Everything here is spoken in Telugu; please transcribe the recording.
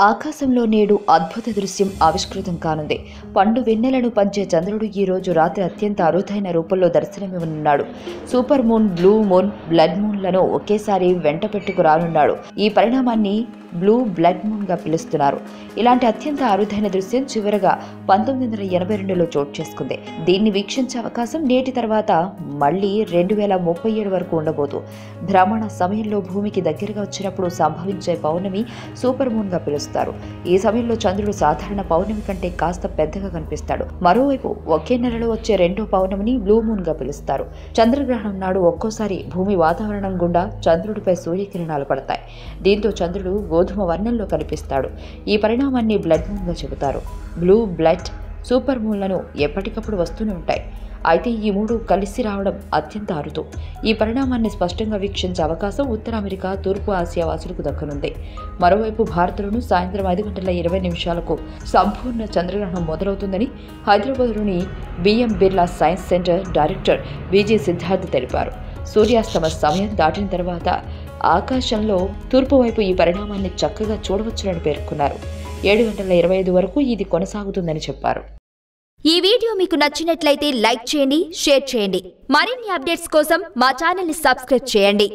ఆకాశంలో నేడు అద్భుత దృశ్యం ఆవిష్కృతం కానుంది. పండు వెన్నెలను పంచే చంద్రుడు ఈ రోజు రాత్రి అత్యంత అరుదైన రూపంలో దర్శనమివ్వనున్నాడు. Super moon blue moon blood మూన్లను ఒకేసారి వెంట పెట్టుకు రానున్నాడు ఈ పరిణామాన్ని బ్లూ బ్లడ్ మూన్గా పిలుస్తున్నారు. ఇలాంటి అత్యంత అరుదైన దృశ్యం చివరగా పంతొమ్మిది వందల ఎనభై రెండులో చోటు చేసుకుంది. దీన్ని వీక్షించే అవకాశం నేటి తర్వాత మళ్ళీ రెండు వేల ముప్పై ఏడు వరకు ఉండబోదు. భ్రమణ సమయంలో భూమికి దగ్గరగా వచ్చినప్పుడు సంభవించే పౌర్ణమి సూపర్ మూన్గా పిలుస్తారు. ఈ సమయంలో చంద్రుడు సాధారణ పౌర్ణమి కంటే కాస్త పెద్దగా కనిపిస్తాడు. మరోవైపు ఒకే నెలలో వచ్చే రెండో పౌర్ణమిని బ్లూ మూన్గా పిలుస్తారు. చంద్రగ్రహణం నాడు ఒక్కోసారి భూమి వాతావరణం గుండా చంద్రుడిపై సూర్యకిరణాలు పడతాయి. దీంతో చంద్రుడు గోధుమ వర్ణంలో కనిపిస్తాడు. ఈ పరిణామాన్ని బ్లడ్ మూన్గా చెబుతారు. బ్లూ బ్లడ్ సూపర్ మూన్లను ఎప్పటికప్పుడు వస్తూనే ఉంటాయి. అయితే ఈ మూడు కలిసి రావడం అత్యంత అరుదు. ఈ పరిణామాన్ని స్పష్టంగా వీక్షించే అవకాశం ఉత్తర అమెరికా తూర్పు ఆసియా వాసులకు దక్కనుంది. మరోవైపు భారత్లోనూ సాయంత్రం ఐదు గంటల ఇరవై నిమిషాలకు సంపూర్ణ చంద్రగ్రహణం మొదలవుతుందని హైదరాబాద్లోని BM Birla science centre director VJ Siddharth తెలిపారు. సూర్యాస్తమ సమయం దాటిన తర్వాత ఆకాశంలో తూర్పు వైపు ఈ పరిణామాన్ని చక్కగా చూడవచ్చునని పేర్కొన్నారు. ఏడు గంటల ఇరవై ఐదు వరకు ఇది కొనసాగుతుందని చెప్పారు. ఈ వీడియో మీకు నచ్చినట్లయితే లైక్ చేయండి షేర్ చేయండి. మరిన్ని అప్డేట్స్ కోసం మా ఛానల్ని సబ్స్క్రైబ్ చేయండి.